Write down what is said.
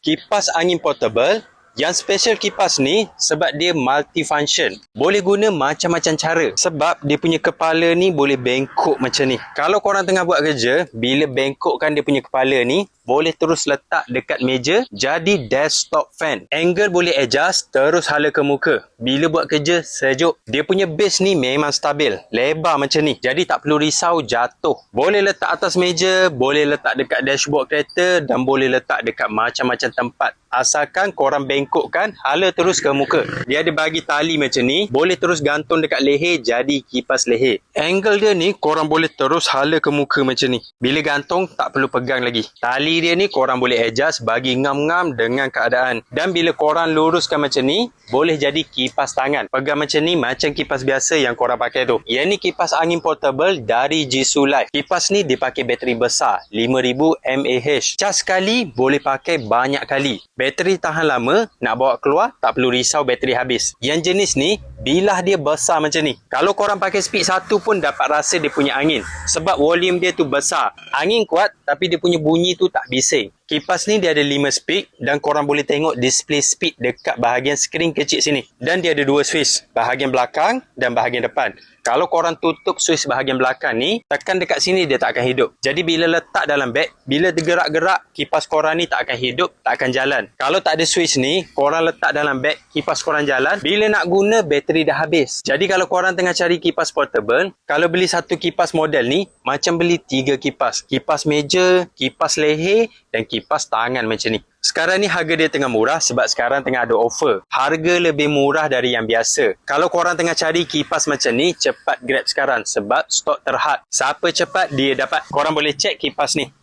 kipas angin portable yang special kipas ni sebab dia multifunction. Boleh guna macam-macam cara. Sebab dia punya kepala ni boleh bengkok macam ni. Kalau korang tengah buat kerja, bila bengkokkan dia punya kepala ni, boleh terus letak dekat meja jadi desktop fan. Angle boleh adjust terus hala ke muka. Bila buat kerja sejuk. Dia punya base ni memang stabil. Lebar macam ni. Jadi tak perlu risau jatuh. Boleh letak atas meja, boleh letak dekat dashboard kereta dan boleh letak dekat macam-macam tempat. Asalkan korang bengkokkan, hala terus ke muka. Dia ada bagi tali macam ni, boleh terus gantung dekat leher jadi kipas leher. Angle dia ni korang boleh terus hala ke muka macam ni. Bila gantung tak perlu pegang lagi. Tali dia ni korang boleh adjust bagi ngam-ngam dengan keadaan. Dan bila korang luruskan macam ni, boleh jadi kipas tangan. Pegang macam ni macam kipas biasa yang korang pakai tu. Yang ni kipas angin portable dari Jisoo Life. Kipas ni dipakai bateri besar, 5000 mAh. Cas sekali boleh pakai banyak kali. Bateri tahan lama, nak bawa keluar tak perlu risau bateri habis. Yang jenis ni, bilah dia besar macam ni. Kalau korang pakai speed satu pun dapat rasa dia punya angin. Sebab volume dia tu besar. Angin kuat tapi dia punya bunyi tu tak bising. Kipas ni dia ada 5 speed dan korang boleh tengok display speed dekat bahagian skrin kecil sini. Dan dia ada dua switch, bahagian belakang dan bahagian depan. Kalau korang tutup switch bahagian belakang ni, tekan dekat sini dia tak akan hidup. Jadi bila letak dalam beg, bila tergerak-gerak, kipas korang ni tak akan hidup, tak akan jalan. Kalau tak ada switch ni, korang letak dalam beg, kipas korang jalan. Bila nak guna, bateri dah habis. Jadi kalau korang tengah cari kipas portable, kalau beli satu kipas model ni, macam beli tiga kipas. Kipas meja, kipas leher dan kipas tangan macam ni. Sekarang ni harga dia tengah murah sebab sekarang tengah ada offer. Harga lebih murah dari yang biasa. Kalau korang tengah cari kipas macam ni, cepat grab sekarang sebab stok terhad. Siapa cepat, dia dapat. Korang boleh check kipas ni.